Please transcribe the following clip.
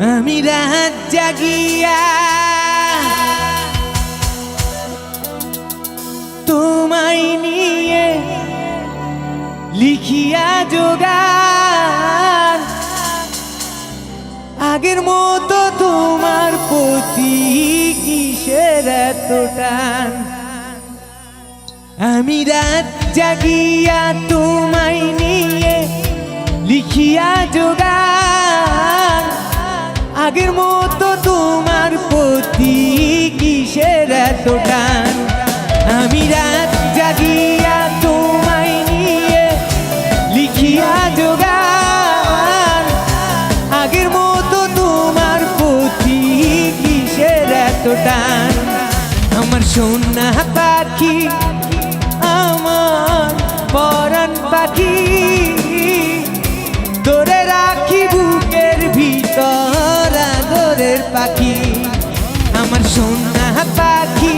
আমি রাত জাগিয়া তোমায় নিয়ে লিখিয়া যোগান আগের মতো তোমার প্রতি কিসের এতটান আমি রাত জাগিয়া তোমায় নিয়ে লিখিয়া যোগান এত আমার সোনা পাখি, আমার পরন পাখি। তোরে রাখি বুকের ভিতর আদরের পাখি। আমার সোনা পাখি